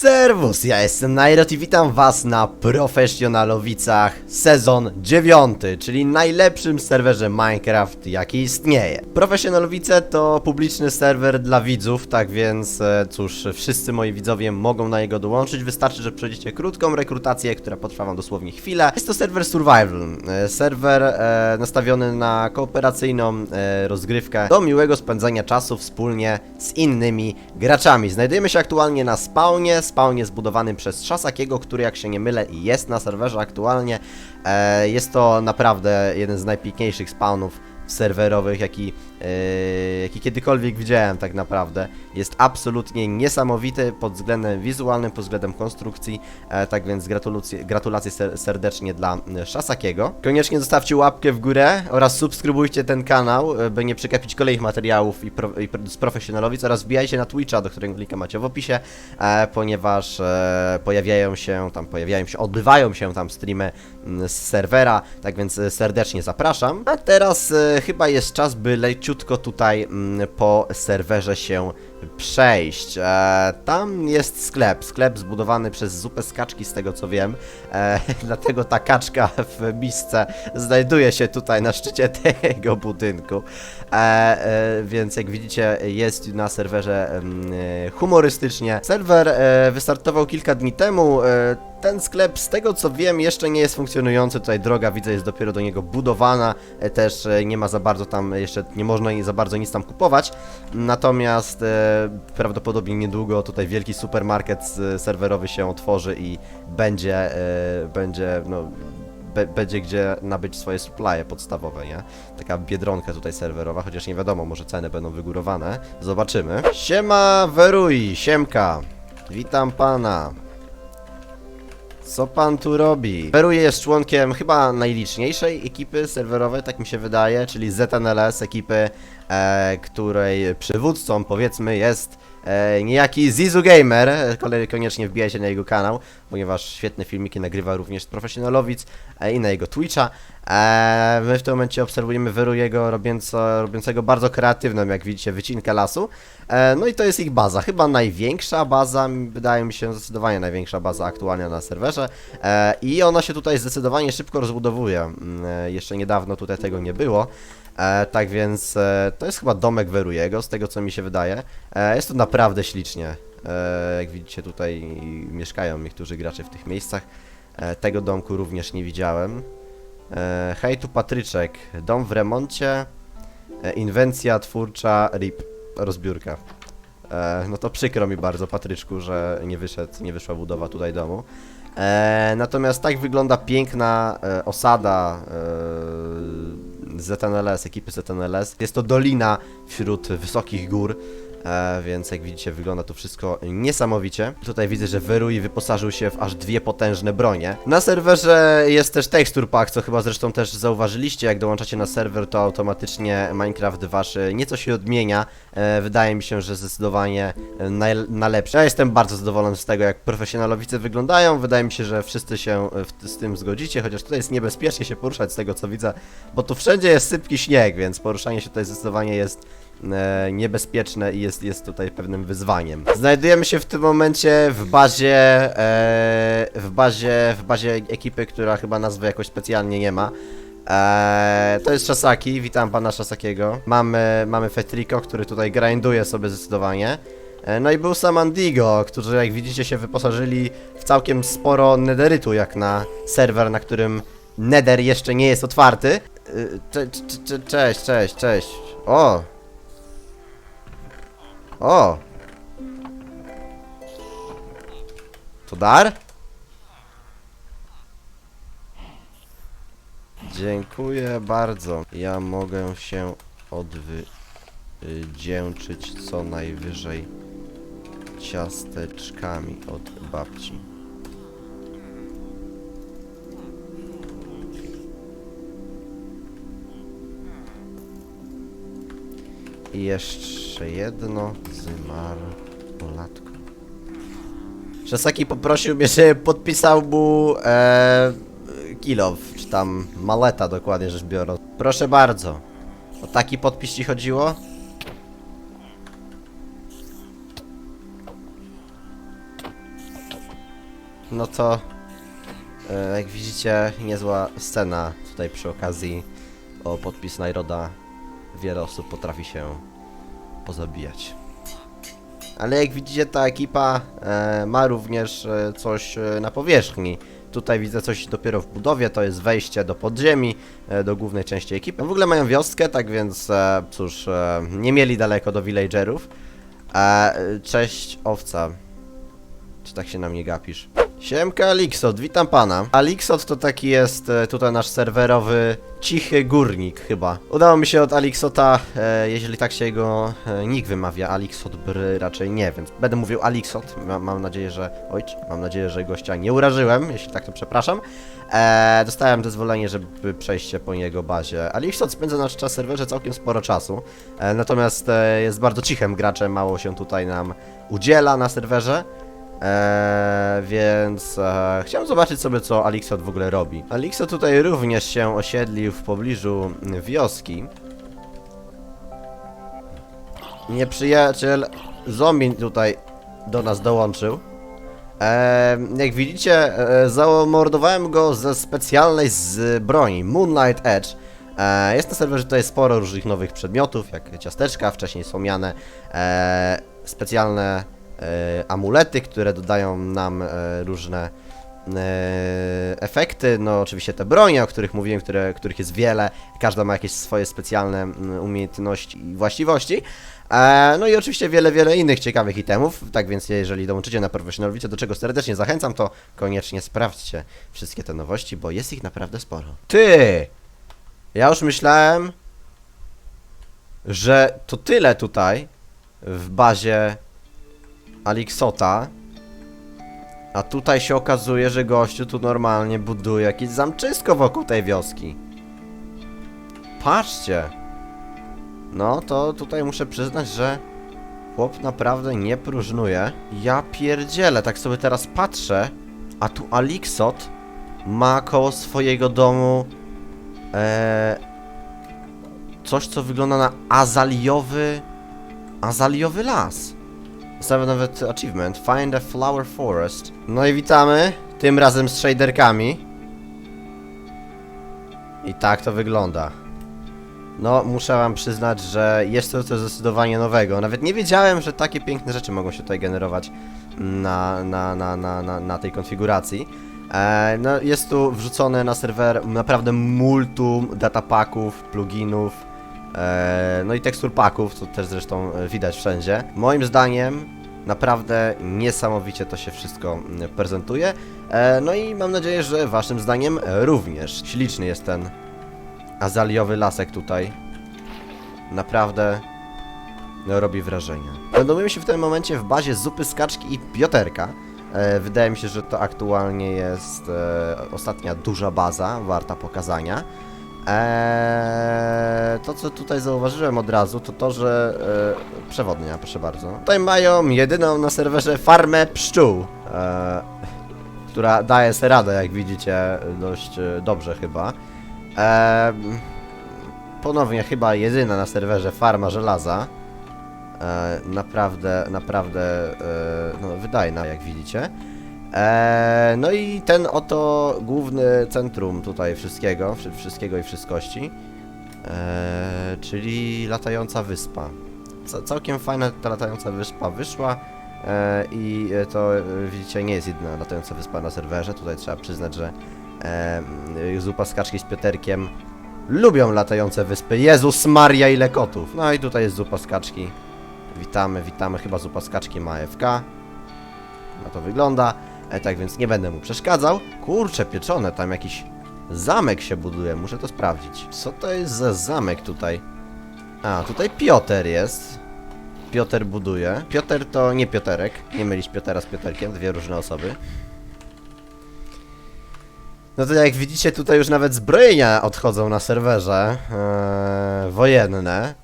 Serwus, ja jestem Nairot i witam was na Profesjonalowicach sezon 9, czyli najlepszym serwerze Minecraft jaki istnieje. Profesjonalowice to publiczny serwer dla widzów, tak więc e, cóż, wszyscy moi widzowie mogą na niego dołączyć, wystarczy, że przejdziecie krótką rekrutację, która potrwa wam dosłownie chwilę. Jest to serwer survival, e, serwer e, nastawiony na kooperacyjną e, rozgrywkę do miłego spędzania czasu wspólnie z innymi graczami. Znajdujemy się aktualnie na spawnie, spawnie zbudowanym przez Szasakiego, który jak się nie mylę jest na serwerze aktualnie. E, jest to naprawdę jeden z najpiękniejszych spawnów serwerowych, jaki, jaki kiedykolwiek widziałem tak naprawdę. Jest absolutnie niesamowity pod względem wizualnym, pod względem konstrukcji, e, tak więc gratulacje, gratulacje ser serdecznie dla e, Szasakiego. Koniecznie zostawcie łapkę w górę oraz subskrybujcie ten kanał, e, by nie przegapić kolejnych materiałów i, pro, i z profesjonalowic oraz wbijajcie na Twitcha, do którego linka macie w opisie, ponieważ pojawiają się tam, pojawiają się, odbywają się tam streamy mm, z serwera, tak więc serdecznie zapraszam. A teraz chyba jest czas, by leciutko tutaj mm, po serwerze się przejść. E, tam jest sklep, sklep zbudowany przez zupę z kaczki, z tego co wiem. E, dlatego ta kaczka w misce znajduje się tutaj na szczycie tego budynku. E, e, więc jak widzicie, jest na serwerze em, e, humorystycznie. Serwer e, wystartował kilka dni temu. E, ten sklep, z tego co wiem, jeszcze nie jest funkcjonujący. Tutaj droga, widzę, jest dopiero do niego budowana. E, Też e, nie ma za bardzo tam, jeszcze nie można za bardzo nic tam kupować. Natomiast e, prawdopodobnie niedługo tutaj wielki supermarket e, serwerowy się otworzy i będzie, e, będzie, no, be, będzie gdzie nabyć swoje supply podstawowe, nie? Taka biedronka tutaj serwerowa, chociaż nie wiadomo, może ceny będą wygórowane. Zobaczymy. Siema, Weruj, siemka. Witam pana. Co pan tu robi? Weruje jest członkiem chyba najliczniejszej ekipy serwerowej, tak mi się wydaje, czyli ZNLS, ekipy, e, której przywódcą powiedzmy jest e, niejaki Zizu Gamer. E, Kolej koniecznie wbijajcie na jego kanał, ponieważ świetne filmiki nagrywa również profesjonalowic e, i na jego Twitcha. My w tym momencie obserwujemy Werujego robiąco, robiącego bardzo kreatywną, jak widzicie, wycinkę lasu. No i to jest ich baza, chyba największa baza, wydaje mi się zdecydowanie największa baza aktualnie na serwerze i ona się tutaj zdecydowanie szybko rozbudowuje. Mm, jeszcze niedawno tutaj tego nie było. E, tak więc e, to jest chyba domek Werujego, z tego co mi się wydaje. E, jest to naprawdę ślicznie. E, jak widzicie tutaj mieszkają niektórzy gracze w tych miejscach. E, tego domku również nie widziałem. E, hej tu Patryczek, dom w remoncie, e, inwencja twórcza, RIP, rozbiórka. E, no to przykro mi bardzo, Patryczku, że nie wyszedł, nie wyszła budowa tutaj domu. E, natomiast tak wygląda piękna e, osada e, ZNLS, ekipy ZNLS. Jest to dolina wśród wysokich gór. E, więc jak widzicie wygląda to wszystko niesamowicie. Tutaj widzę, że Verui wyposażył się w aż dwie potężne bronie. Na serwerze jest też texture pack, co chyba zresztą też zauważyliście, jak dołączacie na serwer to automatycznie Minecraft wasz e, nieco się odmienia. E, wydaje mi się, że zdecydowanie e, na lepsze. Ja jestem bardzo zadowolony z tego, jak profesjonalowice wyglądają. Wydaje mi się, że wszyscy się e, w, z tym zgodzicie, chociaż tutaj jest niebezpiecznie się poruszać z tego co widzę, bo tu wszędzie jest sypki śnieg, więc poruszanie się tutaj zdecydowanie jest e, niebezpieczne i jest, jest tutaj pewnym wyzwaniem. Znajdujemy się w tym momencie w bazie, e, w bazie, w bazie ekipy, która chyba nazwy jakoś specjalnie nie ma. Eee, to jest Shasaki, witam pana Shasakiego. Mamy, mamy Fetriko, który tutaj grinduje sobie zdecydowanie. E, No i był Samandigo, którzy jak widzicie się wyposażyli w całkiem sporo nederytu, jak na serwer, na którym nether jeszcze nie jest otwarty. E, Cze, cze, cze, cześć, cześć, cześć. O! O! To dar? Dziękuję bardzo. Ja mogę się odwdzięczyć co najwyżej ciasteczkami od babci. I jeszcze jedno z marmolatką. Szasaki poprosił mnie, żeby podpisał mu e, kilow, czy tam maleta dokładnie rzecz biorąc. Proszę bardzo. O taki podpis ci chodziło? no to e, jak widzicie, niezła scena tutaj przy okazji o podpis Najroda. Wiele osób potrafi się pozabijać. Ale jak widzicie, ta ekipa e, ma również e, coś e, na powierzchni. Tutaj widzę coś dopiero w budowie, to jest wejście do podziemi, e, do głównej części ekipy. W ogóle mają wioskę, tak więc e, cóż, e, nie mieli daleko do villagerów. E, cześć, owca. Czy tak się na mnie gapisz? Siemka Alixot, witam pana. Alixot to taki jest e, tutaj nasz serwerowy cichy górnik chyba. Udało mi się od Alixota, e, jeżeli tak się jego e, nick wymawia, Alixot bry raczej nie, więc będę mówił Alixot. Ma, mam nadzieję, że... Oj, mam nadzieję, że gościa nie urażyłem, jeśli tak to przepraszam. E, dostałem zezwolenie, żeby przejść się po jego bazie. Alixot spędza na nasz serwerze całkiem sporo czasu, e, natomiast e, jest bardzo cichym graczem, mało się tutaj nam udziela na serwerze. Eee, więc e, chciałem zobaczyć sobie, co Alixot w ogóle robi. Alixot tutaj również się osiedlił w pobliżu wioski. Nieprzyjaciel zombie tutaj do nas dołączył. Eee, jak widzicie, e, zamordowałem go ze specjalnej z broni, Moonlight Edge. Jest na serwerze tutaj sporo różnych nowych przedmiotów, jak ciasteczka, wcześniej wspomniane, specjalne amulety, które dodają nam e, różne e, efekty, no oczywiście te bronie, o których mówiłem, które, których jest wiele, każda ma jakieś swoje specjalne mm, umiejętności i właściwości. E, no i oczywiście wiele, wiele innych ciekawych itemów, tak więc jeżeli dołączycie na Professionalwice, do czego serdecznie zachęcam, to koniecznie sprawdźcie wszystkie te nowości, bo jest ich naprawdę sporo. Ty! Ja już myślałem, że to tyle tutaj w bazie Alixota. A tutaj się okazuje, że gościu tu normalnie buduje jakieś zamczysko wokół tej wioski. Patrzcie. No to tutaj muszę przyznać, że chłop naprawdę nie próżnuje. Ja pierdzielę, tak sobie teraz patrzę, a tu Alixot ma koło swojego domu e, coś, co wygląda na azaliowy azaliowy las. Zostawiam nawet achievement. Find a flower forest. No i witamy. Tym razem z shaderkami. I tak to wygląda. No, muszę wam przyznać, że jest to coś zdecydowanie nowego. Nawet nie wiedziałem, że takie piękne rzeczy mogą się tutaj generować na, na, na, na, na, na tej konfiguracji. E, no, jest tu wrzucone na serwer naprawdę multum datapaków, pluginów, no i tekstur paków, co też zresztą e, widać wszędzie. Moim zdaniem naprawdę niesamowicie to się wszystko mm, prezentuje. E, no i mam nadzieję, że waszym zdaniem również. Śliczny jest ten azaliowy lasek tutaj. Naprawdę robi wrażenie. Znajdujemy się w tym momencie w bazie zupy z kaczki i pioterka. E, wydaje mi się, że to aktualnie jest e, ostatnia duża baza, warta pokazania. Eee, to co tutaj zauważyłem od razu, to to, że e, przewodnia, proszę bardzo. Tutaj mają jedyną na serwerze farmę pszczół, e, która daje sobie radę, jak widzicie, dość e, dobrze chyba. E, ponownie chyba jedyna na serwerze farma żelaza. E, naprawdę, naprawdę e, no, wydajna, jak widzicie. E, no i ten oto główny centrum tutaj wszystkiego, wszy- wszystkiego i wszystkości, e, czyli latająca wyspa. Ca- całkiem fajna ta latająca wyspa wyszła e, i to e, widzicie nie jest jedyna latająca wyspa na serwerze. Tutaj trzeba przyznać, że e, zupa z kaczki z Pioterkiem lubią latające wyspy. Jezus Maria ile kotów! No i tutaj jest zupa z kaczki. Witamy, witamy. Chyba zupa z kaczki ma FK. Na to wygląda. E, tak więc nie będę mu przeszkadzał. Kurcze pieczone, tam jakiś zamek się buduje, muszę to sprawdzić. Co to jest za zamek tutaj? A, tutaj Piotr jest. Piotr buduje. Piotr to nie Pioterek, nie mylić Piotera z Pioterkiem, dwie różne osoby. No to jak widzicie, tutaj już nawet zbrojenia odchodzą na serwerze eee, wojenne.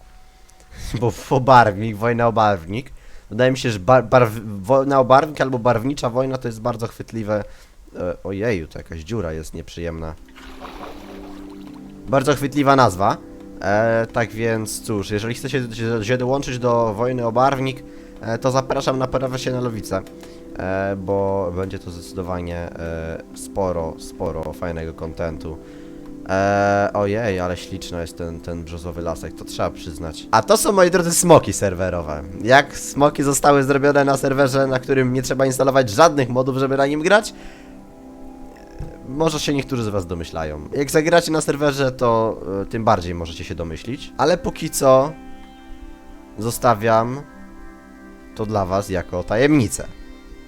Bo bo barwnik, wojna o barwnik. Wydaje mi się, że bar, barw, wojna o barwnik albo barwnicza wojna to jest bardzo chwytliwe. E, ojeju, to jakaś dziura jest nieprzyjemna. Bardzo chwytliwa nazwa. E, tak więc cóż, jeżeli chcecie się, się dołączyć do wojny o barwnik, e, to zapraszam na Profesjonalowice. e, bo będzie to zdecydowanie e, sporo, sporo fajnego kontentu. Eee, ojej, ale śliczny jest ten, ten brzozowy lasek, to trzeba przyznać. A to są, moi drodzy, smoki serwerowe. Jak smoki zostały zrobione na serwerze, na którym nie trzeba instalować żadnych modów, żeby na nim grać? Może się niektórzy z was domyślają. Jak zagracie na serwerze, to e, tym bardziej możecie się domyślić. Ale póki co zostawiam to dla was jako tajemnicę.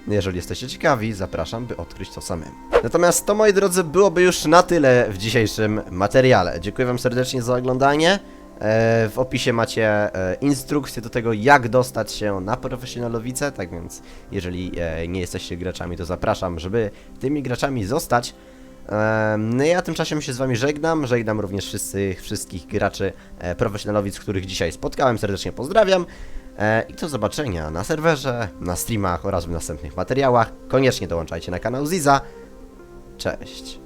Jeżeli jesteście ciekawi, zapraszam, by odkryć to samemu. Natomiast to, moi drodzy, byłoby już na tyle w dzisiejszym materiale. Dziękuję wam serdecznie za oglądanie. E, W opisie macie e, instrukcję do tego, jak dostać się na profesjonalowice, tak więc jeżeli e, nie jesteście graczami, to zapraszam, żeby tymi graczami zostać. No ja tymczasem się z wami żegnam, żegnam również wszyscy, wszystkich graczy profesjonalowic, których dzisiaj spotkałem, serdecznie pozdrawiam. E, I do zobaczenia na serwerze, na streamach oraz w następnych materiałach. Koniecznie dołączajcie na kanał Ziza. Cześć.